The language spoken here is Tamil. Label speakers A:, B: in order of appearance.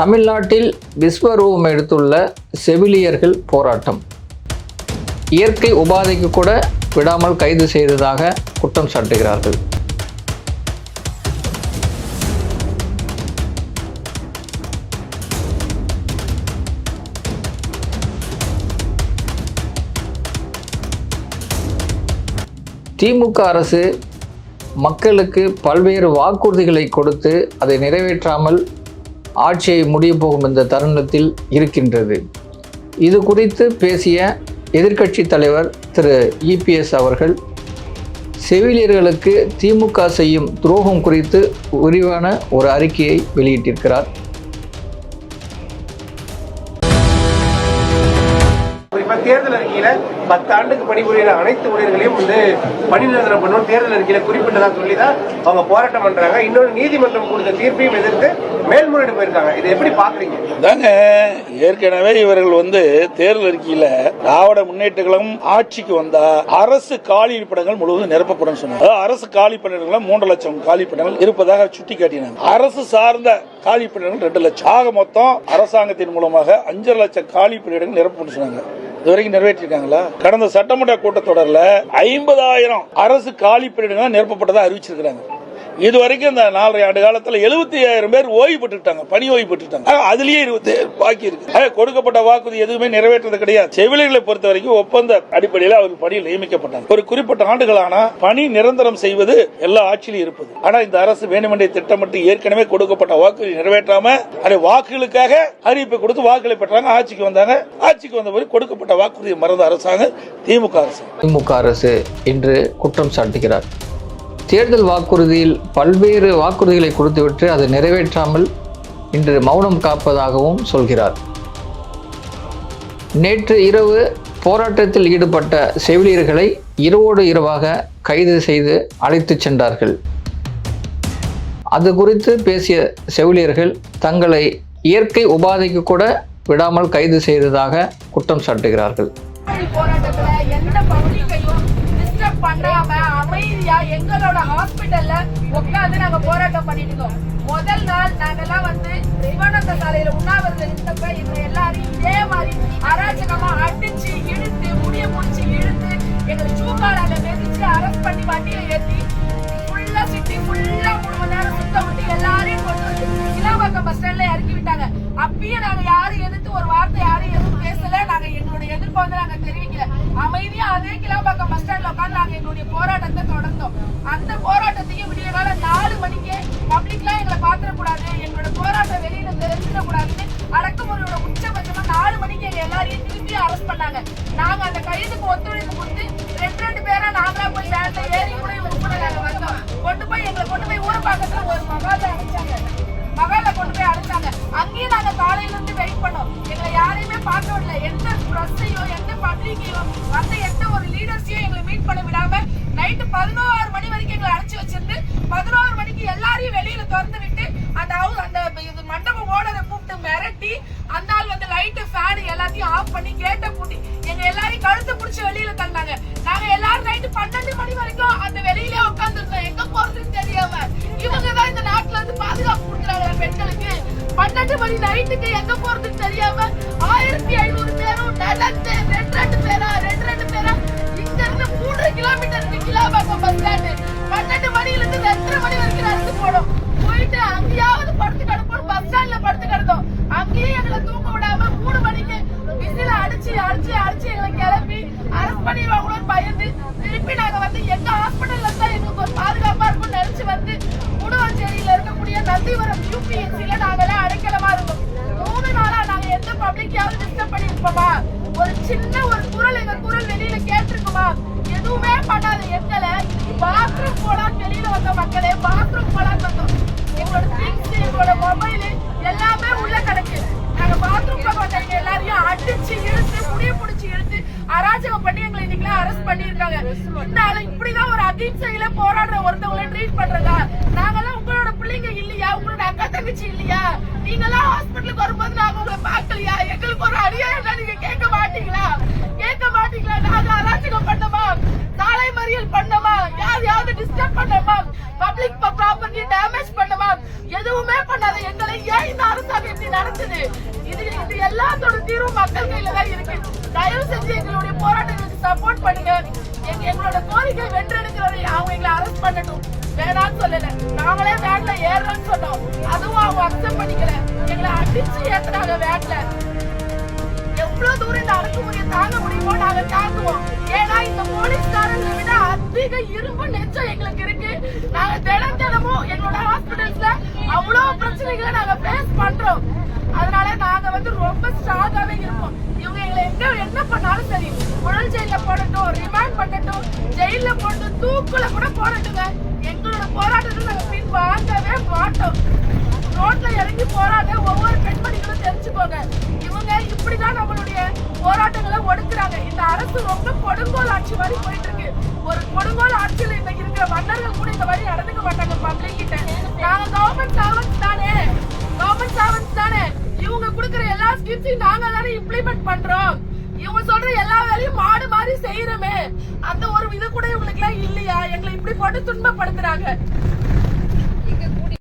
A: தமிழ்நாட்டில் விஸ்வரூபம் எடுத்துள்ள செவிலியர்கள் போராட்டம். இயற்கை உபாதைக்கு கூட விடாமல் கைது செய்ததாக குற்றம் சாட்டுகிறார்கள். திமுக அரசு மக்களுக்கு பல்வேறு வாக்குறுதிகளை கொடுத்து அதை நிறைவேற்றாமல் ஆட்சியை முடிய போகும் இந்த தருணத்தில் இருக்கின்றது. இது குறித்து பேசிய எதிர்க்கட்சி தலைவர் திரு. இபிஎஸ் அவர்கள் செவிலியர்களுக்கு திமுக செய்யும் துரோகம் குறித்து விரிவான ஒரு அறிக்கையை வெளியிட்டிருக்கிறார்.
B: அறிக்கையில பத்து ஆண்டுக்கு பணிபுரியிற அனைத்து ஊழியர்களையும் வந்து பணி நிரந்தரம் பண்ணணும் தேர்தல் அறிக்கையில குறிப்பிட்டதா சொல்லி தான் அவங்க போராட்டம் பண்றாங்க. இன்னொரு நீதிமன்றம் கொடுத்த தீர்ப்பையும் எதிர்த்து மேல்முறையீடு போயிருக்காங்க. இதை எப்படி பாக்குறீங்க?
C: தாங்க ஏற்கனவே இவர்கள் வந்து தேர்தல் அறிக்கையில திராவிட முன்னேற்ற கழகம் ஆட்சிக்கு வந்தா அரசு காலி இருப்பிடங்கள் முழுவதும் நிரப்பப்படும் சொன்னாங்க. அரசு காலி பணியிடங்கள் மூன்று லட்சம் காலி பணியிடங்கள் இருப்பதாக சுட்டி காட்டினாங்க. அரசு சார்ந்த காலி பணியிடங்கள் ரெண்டு லட்சம். ஆக மொத்தம் அரசாங்கத்தின் மூலமாக அஞ்சரை லட்சம் காலி பணியிடங்கள் நிரப்பப்படும் சொன்னாங்க. இதுவரைக்கும் நிறைவேற்றிருக்காங்களா? கடந்த சட்டமன்ற கூட்டத்தொடரில் ஐம்பதாயிரம் அரசு காலி பணியிடங்கள் நிரப்பப்பட்டதாக அறிவிச்சிருக்கிறாங்க. இது வரைக்கும் இந்த நாலரை ஆண்டு காலத்துல எழுபத்தி ஐயாயிரம் பேர் ஓய்வு பெற்றுட்டாங்க பணி ஓய்வு பெற்றுட்டாங்க அதுலயே இருபத்தி பாக்கி இருக்கு. கொடுக்கப்பட்ட வாக்குறுதி எதுவுமே நிறைவேற்றது கிடையாது. செவிலியர்களை பொறுத்த வரைக்கும் ஒப்பந்த அடிப்படையில் அவர் பணியில் நியமிக்கப்பட்டாங்க. ஒரு குறிப்பிட்ட ஆண்டுகளான பணி நிரந்தரம் செய்வது எல்லா ஆட்சியிலும் இருப்பது. ஆனா இந்த அரசு வேண்டுமென்றே திட்டமிட்டு ஏற்கனவே கொடுக்கப்பட்ட வாக்குறுதி நிறைவேற்றாம அதை வாக்குகளுக்காக அறிவிப்பை கொடுத்து வாக்குகளை பெற்றாங்க. ஆட்சிக்கு வந்தாங்க. ஆட்சிக்கு வந்த போது கொடுக்கப்பட்ட வாக்குறுதியை மறந்த அரசாங்கம் திமுக அரசு.
A: திமுக அரசு என்று குற்றம் சாட்டுகிறார். தேர்தல் வாக்குறுதியில் பல்வேறு வாக்குறுதிகளை கொடுத்துவிட்டு அதை நிறைவேற்றாமல் இன்று மௌனம் காப்பதாகவும் சொல்கிறார். நேற்று இரவு போராட்டத்தில் ஈடுபட்ட செவிலியர்களை இரவோடு இரவாக கைது செய்து அழைத்துச் சென்றார்கள். அது குறித்து பேசிய செவிலியர்கள் தங்களை இயற்கை உபாதைக்கு கூட விடாமல் கைது செய்ததாக குற்றம் சாட்டுகிறார்கள்
D: போராட்ட போராட்டத்துல எந்த பப்ளிக்கையும் டிஸ்டர்ப் பண்ணாம அமைதியா எங்களோட ஹாஸ்பிட்டல்ல உட்கார்ந்து நாங்க போராட்டம் பண்ணிட்டு இருந்தோம். நாங்க தெரிவிக்கல. அமைதியா அதே கிளாம்பாக்கம் பஸ் ஸ்டாண்ட்ல உட்காந்து நாங்க எங்களுடைய போராட்டத்தை தொடர்ந்தோம். அந்த போராட்டத்தையும் விடிய கால நாலு மணிக்கு பப்ளிக்லாம் எங்களை பாத்திரக்கூடாது எங்களோட போராட்டம் வெளியில தெரிஞ்சிடக்கூடாதுன்னு அடக்குமுறையோட உச்சபட்சமா நாலு மணிக்கு எங்க எல்லாரையும் திரும்பி அரெஸ்ட் பண்ணாங்க. நாங்க அந்த கைதுக்கு ஒத்துழைப்பு கொடுத்து ரெண்டு ரெண்டு பேரா நாங்களா போய் வேன்ல ஏறி கூட இவங்க கூட நாங்க வந்தோம். கொண்டு போய் எங்களை கொண்டு போய் ஊர் பக்கத்துல ஒரு மகால அடைச்சாங்க மகால கொண்டு போய் அடைச்சாங்க அங்கேயும் நாங்க காலையில இருந்து வெயிட் பண்ணோம் எங்களை யாரையுமே எந்த ப்ரெஸ்ஸையோ எந்த பப்ளிக்கையோ வந்த எந்த ஒரு லீடர்ஸையும் எங்களை மீட் பண்ண விடாம நைட்டு பதினோரு மணி வரைக்கும் எங்களை அழைச்சி வச்சிருந்து பதினோரு மணிக்கு எல்லாரையும் வெளியில திறந்து விட்டு அந்த ஹவுஸ் அந்த இது மண்டபம் ஓனரை கூப்பிட்டு மிரட்டி அந்த ஆள் வந்து லைட்டு ஃபேனு எல்லாத்தையும் ஆஃப் பண்ணி கேட்டை பூட்டி எங்க எல்லாரையும் கழுத்து பிடிச்சி வெளியில தள்ளாங்க நாங்க எல்லாரும் நைட்டு பன்னெண்டு மணி வரைக்கும் அந்த வெளியிலே உட்காந்துருந்தோம் எங்க போறதுன்னு தெரியாம. இவங்க தான் இந்த நாட்டுல இருந்து பாதுகாப்பு கொடுக்குறாங்க பெண்களுக்கு. பன்னெண்டு மணி நைட்டுக்கு எங்க போறதுன்னு தெரியாம ஆயிரத்தி ஐநூறு பேரும் நடந்து ரெண்டு ரெண்டு பேரா ரெண்டு ரெண்டு பேரா இங்க இருந்து மூன்று கிலோமீட்டர் கிலாபாக்கம் பஸ் ஸ்டாண்டு. பன்னெண்டு மணில இருந்து ரெண்டரை மணி வரைக்கும் நடந்து போனோம் போயிட்டு அங்கேயாவது படுத்து கிடப்போம் பஸ் ஸ்டாண்ட்ல படுத்து கிடந்தோம். அங்கேயும் எங்களை தூங்க விடாம மூணு மணிக்கு விசில அடிச்சு அடிச்சு அடிச்சு எங்களை கிளப்பி அரெஸ்ட் வாங்கணும்னு பயந்து திருப்பி நாங்க வந்து எங்க ஹாஸ்பிட்டல்ல பப்ளிக்கையாவது டிஸ்டர்ப் பண்ணிருப்போமா? ஒரு சின்ன ஒரு குரல் எங்க குரல் வெளியில கேட்டிருக்குமா? எதுவுமே பண்ணாத எங்களை பாத்ரூம் போலான்னு வெளியில வந்த மக்களே பாத்ரூம் போலான்னு வந்தோம். எங்களோட திங்ஸ் எங்களோட மொபைல் எல்லாமே உள்ள கிடக்கு. நாங்க பாத்ரூம்ல வந்தவங்க எல்லாரையும் அடிச்சு இழுத்து முடிய புடிச்சு இழுத்து அராஜகம் பண்ணி எங்களை இன்னைக்கு அரெஸ்ட் பண்ணியிருக்காங்க. இந்த ஆளு இப்படிதான் ஒரு அகிம்சையில போராடுற ஒருத்தவங்களை ட்ரீட் பண்றதா? நாங்கெல்லாம் உங்களோட பிள்ளைங்க இல்லையா? உங்களோட அக்கா தங்கச்சி இல்லையா? நீங்கெல்லாம் ஹாஸ்பிட்டலுக்கு வரும்போது நாங்க உங்களை பார்க்கலையா? எங்களுக்கு ஒரு அநியாயம் நீங்க கேட்க மாட்டீங்களா? கேட்க மாட்டீங்களா? நாங்க அராஜகம் பண்ணமா சாலை மறியல் பண்ணமா யாரையாவது டிஸ்டர்ப் பண்ணமா பப்ளிக் ப்ராப்பர்ட்டி டேமேஜ் பண்ணமா எதுவுமே பண்ணாத எங்களை ஏன் இந்த அரசாங்கம் இப்படி நடத்துது? இது இது எல்லாத்தோட தீர்வு மக்கள் கையில தான் இருக்கு. தயவு செஞ்சு எங்களுடைய போராட்டங்களுக்கு சப்போர்ட் பண்ணுங்க. எங்க எங்களோட கோரிக்கை வென்றெடுக்கிறதை அவங்க எங்களை அரெஸ்ட் பண்ணட்டும். வேணாம்னு சொல்லல. நாங்களே வேன்ல ஏறோம்னு சொன்னோம். அதுவும் அவங்க அக்செப்ட் பண்ணிக்கல. எங்களை அடிச்சு ஏத்துறாங்க வேன்ல. எவ்வளவு தூரம் இந்த அடக்குமுறையை தாங்க முடியுமோ நாங்க தாங்குவோம். ஏன்னா இந்த போலீஸ்காரங்களை விட அதிக இரும்பு நெஞ்சம் எங்களுக்கு இருக்கு. நாங்க தினம் தினமும் எங்களோட ஹாஸ்பிட்டல்ஸ்ல அவ்வளவு பிரச்சனைகளை நாங்க ஃபேஸ் பண்றோம். அதனால நாங்க வந்து ரொம்ப ஸ்ட்ராங்காவே இருப்போம். இவங்க எங்களை எங்க என்ன பண்ணாலும் சரி. புழல் ஜெயில போடட்டும் ரிமாண்ட் பண்ணட்டும். தூக்குல கூட போராட்டுங்க எங்களோட போராட்டத்தை நாங்க பின் வாங்கவே மாட்டோம். ரோட்ல இறங்கி போராட ஒவ்வொரு பெண்மணிகளும் தெரிஞ்சுக்கோங்க. இவங்க இப்படிதான் நம்மளுடைய போராட்டங்களை ஒடுக்குறாங்க. இந்த அரசு ரொம்ப கொடுங்கோல் ஆட்சி மாதிரி போயிட்டு இருக்கு ஒரு கொடுங்கோல் ஆட்சியில் இன்னைக்கு இருக்கிற மன்னர்கள் கூட இந்த மாதிரி நடந்துக்க மாட்டாங்க பப்ளிக் கிட்ட. நாங்க கவர்மெண்ட் சர்வன்ஸ் தானே. கவர்மெண்ட் சர்வன்ஸ் தானே. இவங்க கொடுக்குற எல்லா ஸ்கீம்ஸையும் நாங்க தானே இம்ப்ளிமெண்ட் பண்றோம். இவங்க சொல்ற எல்லா வேலையும் மாடு மாதிரி செய்யறமே. அந்த ஒரு இது கூட இவங்களுக்கு எல்லாம் இல்லையா? எங்களை இப்படி போட்டு துன்பப்படுத்துறாங்க.